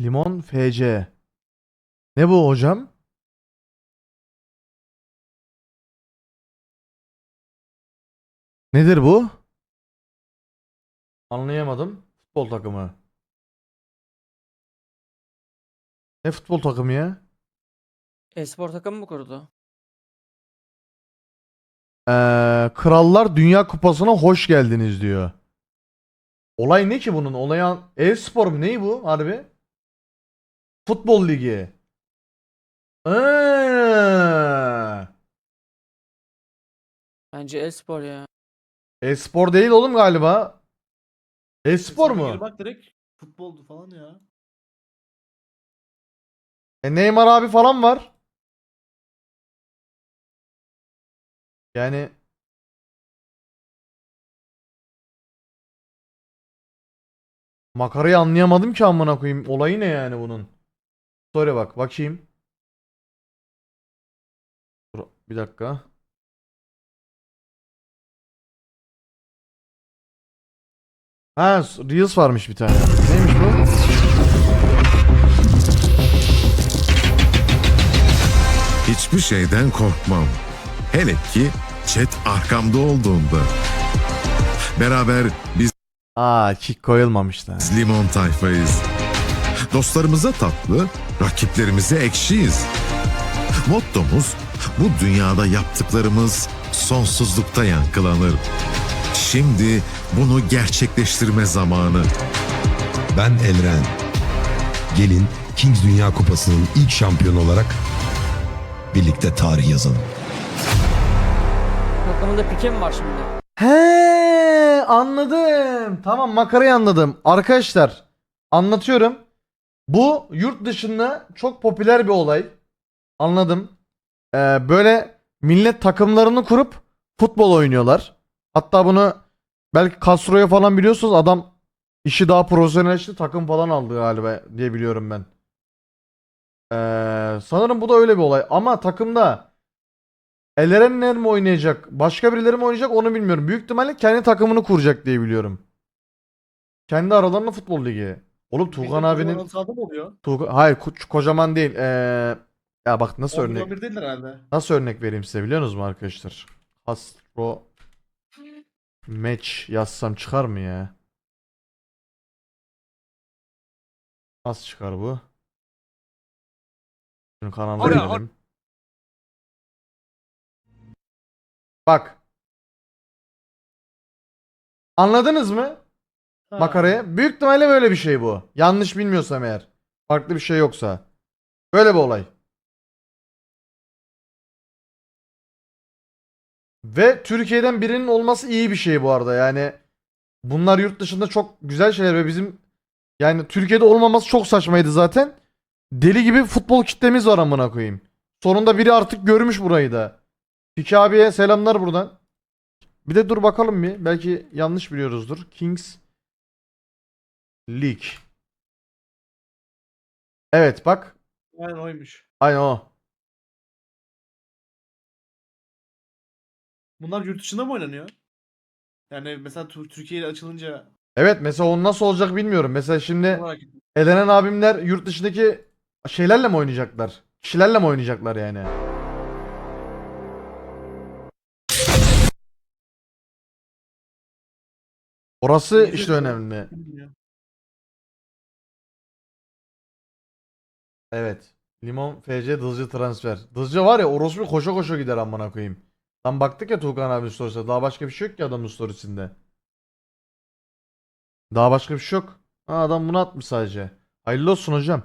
Limon FC. Ne bu hocam? Nedir bu? Anlayamadım. Futbol takımı. Ne futbol takımı ya? E-spor takımı mı kurdu? Ee, Krallar Dünya Kupası'na hoş geldiniz diyor. Olay ne ki bunun? Olay an... E-spor mu? Ney bu harbi? Futbol ligi. Ee, Bence e-spor ya. E-spor değil oğlum galiba. E-spor gir mu? Bak direkt futboldu falan ya. E Neymar abi falan var. Yani Makarayı anlayamadım ki amına koyayım. Olayı ne yani bunun? Story bak bakayım. Dur, bir dakika. Ha, Reels varmış bir tane. Neymiş bu? Hiçbir şeyden korkmam. Hele ki chat arkamda olduğunda. Beraber biz Aa, kick koyulmamış da. limon tayfayız. Dostlarımıza tatlı, rakiplerimize ekşiyiz. Mottomuz bu dünyada yaptıklarımız sonsuzlukta yankılanır. Şimdi bunu gerçekleştirme zamanı. Ben Elren. Gelin Kings Dünya Kupası'nın ilk şampiyonu olarak birlikte tarih yazalım. Takımında pike mi var şimdi? He anladım. Tamam makarayı anladım. Arkadaşlar anlatıyorum. Bu yurt dışında çok popüler bir olay. Anladım. Ee, böyle millet takımlarını kurup futbol oynuyorlar. Hatta bunu belki Castro'ya falan biliyorsunuz adam işi daha profesyonelleşti takım falan aldı galiba diye biliyorum ben. Ee, sanırım bu da öyle bir olay. Ama takımda Erenler mi oynayacak? Başka birileri mi oynayacak onu bilmiyorum. Büyük ihtimalle kendi takımını kuracak diye biliyorum. Kendi aralarında futbol ligi. Oğlum Tuğkan abinin mı oluyor? Tuğkan, hayır ko- kocaman değil. Ee, ya bak nasıl örnek 11 değil herhalde. nasıl örnek vereyim size biliyor musunuz arkadaşlar? Astro match yazsam çıkar mı ya? Nasıl çıkar bu? Şunu kanalda Ara- girelim. Bak. Anladınız mı? Ha. Makaraya. Büyük ihtimalle böyle bir şey bu. Yanlış bilmiyorsam eğer. Farklı bir şey yoksa. Böyle bir olay. Ve Türkiye'den birinin olması iyi bir şey bu arada. Yani bunlar yurt dışında çok güzel şeyler ve bizim yani Türkiye'de olmaması çok saçmaydı zaten. Deli gibi futbol kitlemiz var amına koyayım. Sonunda biri artık görmüş burayı da. Fiki abiye selamlar buradan. Bir de dur bakalım bir. Belki yanlış biliyoruzdur. Kings League. Evet bak. Aynen oymuş. Aynen o. Bunlar yurt dışında mı oynanıyor? Yani mesela Tür- Türkiye'ye açılınca Evet mesela o nasıl olacak bilmiyorum. Mesela şimdi ettim. elenen abimler yurt dışındaki şeylerle mi oynayacaklar? Kişilerle mi oynayacaklar yani? Orası işte önemli. Bilmiyorum. Evet. Limon FC Dızcı transfer. Dızcı var ya orospu koşa koşa gider amına koyayım. Lan baktık ya Tuğkan abinin storiesine. Daha başka bir şey yok ki adamın storiesinde. Daha başka bir şey yok. Ha, adam bunu atmış sadece. Hayırlı olsun hocam.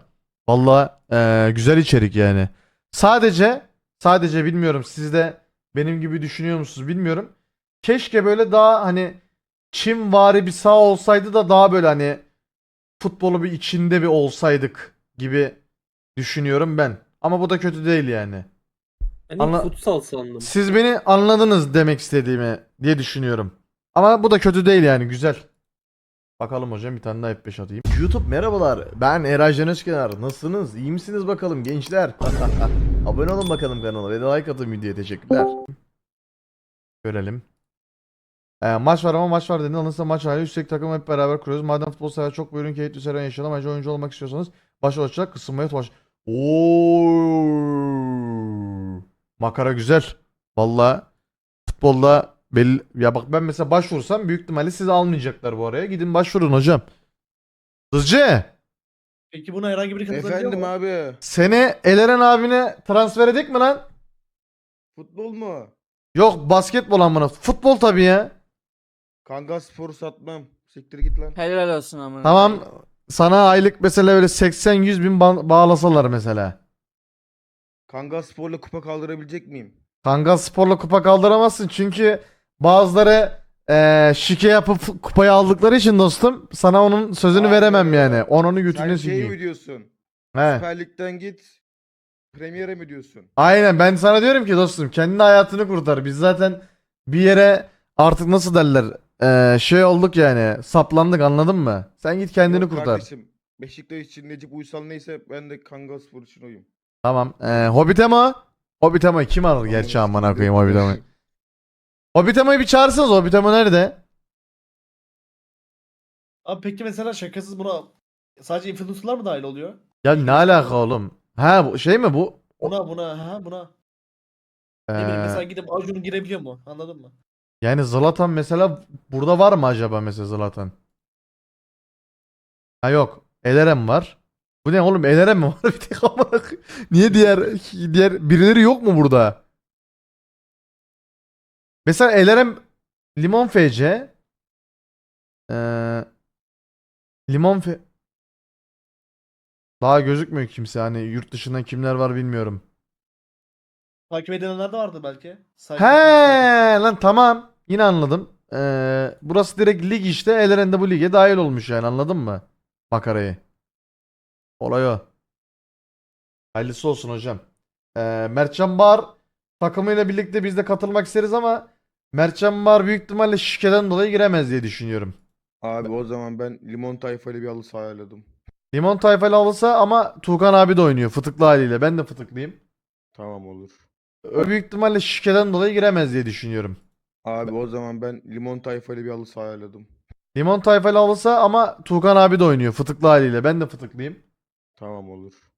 Vallahi eee, güzel içerik yani. Sadece sadece bilmiyorum siz de benim gibi düşünüyor musunuz bilmiyorum. Keşke böyle daha hani Çin vari bir sağ olsaydı da daha böyle hani futbolu bir içinde bir olsaydık gibi düşünüyorum ben. Ama bu da kötü değil yani. Ben Anla- futsal sandım. Siz beni anladınız demek istediğimi diye düşünüyorum. Ama bu da kötü değil yani güzel. Bakalım hocam bir tane daha F5 atayım. YouTube merhabalar. Ben Eray Can Özkenar. Nasılsınız? İyi misiniz bakalım gençler? Abone olun bakalım kanala ve de like atın videoya. Teşekkürler. Görelim. Ee, maç var ama maç var dedin. Alınırsa maç hali üstelik takım hep beraber kuruyoruz. Madem futbol sever çok buyurun keyifli serüven yaşayalım. Ayrıca oyuncu olmak istiyorsanız baş olacak kısınmaya baş. Oo. Makara güzel. Vallahi futbolda belli ya bak ben mesela başvursam büyük ihtimalle sizi almayacaklar bu araya. Gidin başvurun hocam. Hızcı Peki buna herhangi biri katılabiliyor Efendim mu? abi. seni Eleren abine transfer edik mi lan? Futbol mu? Yok basketbol amına. Futbol tabii ya. Kanka sporu satmam. Siktir git lan. Helal olsun amına. Tamam sana aylık mesela öyle 80-100 bin ba- bağlasalar mesela. Kanka sporla kupa kaldırabilecek miyim? Kangal Spor'la kupa kaldıramazsın çünkü bazıları eee şike yapıp kupayı aldıkları için dostum sana onun sözünü Aynen veremem öyle. yani. Onun götüne Sen şey mi diyorsun? He. Süper Lig'den git. Premier'e mi diyorsun? Aynen ben sana diyorum ki dostum kendi hayatını kurtar. Biz zaten bir yere artık nasıl derler eee, şey olduk yani saplandık anladın mı? Sen git kendini Yok kurtar. Kardeşim, Beşiktaş için Necip Uysal neyse ben de Kangal Spor için oyum. Tamam. Eee Hobbitemo. Hobbitemo'yu kim alır gerçi amına koyayım Hobbitemo'yu. Hobbitemo'yu bir çağırsanız Hobbitemo nerede? Abi peki mesela şakasız buna sadece influencer'lar mı dahil oluyor? Ya ne alaka oğlum? Ha bu şey mi bu? Buna buna ha buna. Ne bileyim Eee, mesela gidip Acun girebiliyor mu? Anladın mı? Yani Zlatan mesela burada var mı acaba mesela Zlatan? Ha yok. Elerem var. Bu ne oğlum Elerem mi var bir tek amına. Niye diğer diğer birileri yok mu burada? Mesela Elerem Limon FC Eee Limon F Daha gözükmüyor kimse hani yurt dışından kimler var bilmiyorum. Takip edilenler de vardı belki. He lan tamam. Yine anladım. Ee, burası direkt lig işte. Eleren de bu lige dahil olmuş yani anladın mı? Makarayı. Olay o. Hayırlısı olsun hocam. Ee, Mertcan Bar takımıyla birlikte biz de katılmak isteriz ama Mertcan Bar büyük ihtimalle şikeden dolayı giremez diye düşünüyorum. Abi o zaman ben Limon Tayfa ile bir halı saha ayarladım. Limon tayfalı alırsa ama Tuğkan abi de oynuyor fıtıklı haliyle. Ben de fıtıklıyım. Tamam olur. O büyük ihtimalle şikeden dolayı giremez diye düşünüyorum. Abi o zaman ben Limon Tayfa ile bir halı saha ayarladım. Limon tayfalı alırsa ama Tuğkan abi de oynuyor fıtıklı haliyle. Ben de fıtıklıyım. Tamam olur.